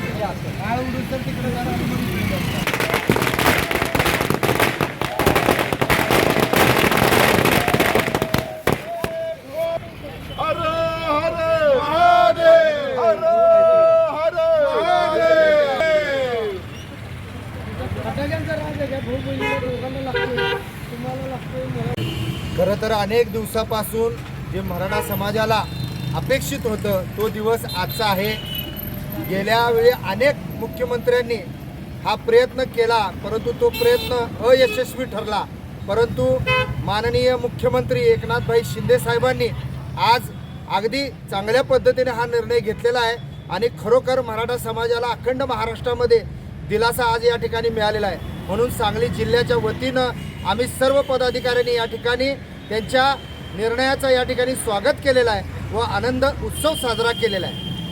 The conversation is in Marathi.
उडून तर तिकडे खरं तर अनेक दिवसापासून जे मराठा समाजाला अपेक्षित होतं तो दिवस आजचा आहे. गेल्या वेळी अनेक मुख्यमंत्र्यांनी हा प्रयत्न केला परंतु तो प्रयत्न अयशस्वी ठरला. परंतु माननीय मुख्यमंत्री एकनाथभाई शिंदे साहेबांनी आज अगदी चांगल्या पद्धतीने हा निर्णय घेतलेला आहे आणि खरोखर मराठा समाजाला अखंड महाराष्ट्रामध्ये दिलासा आज या ठिकाणी मिळालेला आहे. म्हणून सांगली जिल्ह्याच्या वतीनं आम्ही सर्व पदाधिकाऱ्यांनी या ठिकाणी त्यांच्या निर्णयाचं या ठिकाणी स्वागत केलेलं आहे व आनंद उत्सव साजरा केलेला आहे.